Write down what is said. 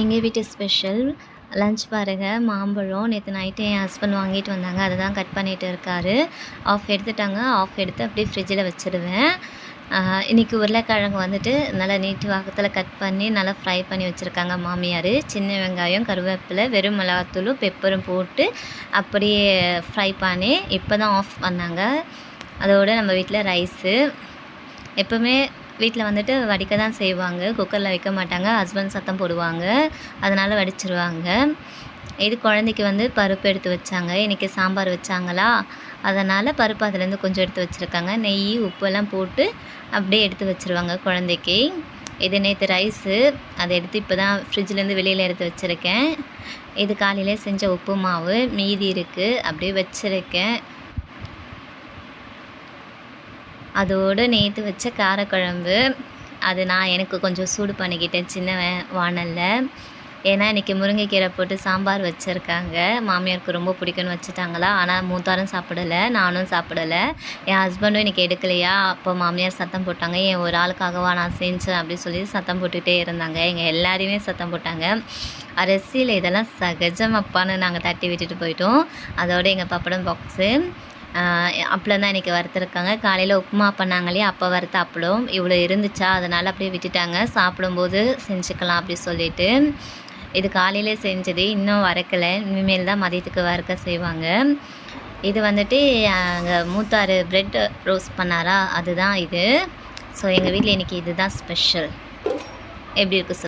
எங்கள் வீட்டு special lunch பாருங்கள் மாம்பழம். நேற்று நைட்டு என் ஹஸ்பண்ட் வாங்கிட்டு வந்தாங்க. அதை தான் கட் பண்ணிகிட்டு இருக்காரு. ஆஃப் எடுத்துட்டாங்க. ஆஃப் எடுத்து அப்படியே ஃப்ரிட்ஜில் வச்சுருவேன். இன்றைக்கி உருளைக்கிழங்கு வந்துட்டு நல்லா நீட்டு வாக்கத்தில் கட் பண்ணி நல்லா ஃப்ரை பண்ணி வச்சுருக்காங்க மாமியார். சின்ன வெங்காயம் கருவேப்பிலை வெறும் மிளகாத்தூளும் பெப்பரும் போட்டு அப்படியே ஃப்ரை பண்ணி இப்போ தான் ஆஃப் பண்ணாங்க. அதோட நம்ம வீட்டில் ரைஸு எப்போவுமே வீட்டில் வந்துட்டு வடிக்க தான் செய்வாங்க. குக்கரில் வைக்க மாட்டாங்க. ஹஸ்பண்ட் சத்தம் போடுவாங்க. அதனால் வடிச்சிருவாங்க. இது குழந்தைக்கு வந்து பருப்பு எடுத்து வச்சாங்க. இன்றைக்கி சாம்பார் வச்சாங்களா? அதனால் பருப்பு அதுலேருந்து கொஞ்சம் எடுத்து வச்சுருக்காங்க. நெய் உப்பெல்லாம் போட்டு அப்படியே எடுத்து வச்சுருவாங்க குழந்தைக்கு. இது நேற்று ரைஸு. அதை எடுத்து இப்போ தான் ஃப்ரிட்ஜ்லேருந்து வெளியில் எடுத்து வச்சுருக்கேன். இது காலையில் செஞ்ச உப்பு மாவு மீதி இருக்குது அப்படியே வச்சுருக்கேன். அதோடு நேற்று வச்ச காரக்குழம்பு அது நான் எனக்கு கொஞ்சம் சூடு பண்ணிக்கிட்டேன் சின்ன வானலில் ஏன்னா இன்றைக்கி முருங்கைக்கீரை போட்டு சாம்பார் வச்சுருக்காங்க. மாமியாருக்கு ரொம்ப பிடிக்கும்னு வச்சுட்டாங்களா. ஆனால் மூத்தாரும் சாப்பிடலை நானும் சாப்பிடலை. என் ஹஸ்பண்டும் இன்றைக்கி எடுக்கலையா? அப்போ மாமியார் சத்தம் போட்டாங்க. என் ஒரு ஆளுக்காகவா நான் செஞ்சேன் அப்படி சொல்லி சத்தம் போட்டுகிட்டே இருந்தாங்க. எங்கள் எல்லாரையுமே சத்தம் போட்டாங்க. அரசியல் இதெல்லாம் சகஜம் அப்பான்னு நாங்கள் தட்டி விட்டுட்டு போயிட்டோம். அதோட எங்கள் பப்படம் பாக்ஸு அப்பளம் தான் இன்றைக்கி வறுத்துருக்காங்க. காலையில் உப்புமா பண்ணாங்க இல்லையா அப்போ வறுத்த அப்பளம். இவ்வளோ இருந்துச்சா? அதனால் அப்படியே விட்டுட்டாங்க. சாப்பிடும்போது செஞ்சுக்கலாம் அப்படி சொல்லிட்டு. இது காலையில் செஞ்சது இன்னும் வறுக்கலை. இனிமேல் தான் மதியத்துக்கு வறுக்க செய்வாங்க. இது வந்துட்டு அங்கே மூத்தாறு பிரெட் ரோஸ்ட் பண்ணாரா? அதுதான் இது. ஸோ எங்கள் வீட்டில் இன்றைக்கி இதுதான் ஸ்பெஷல் எப்படி இருக்குது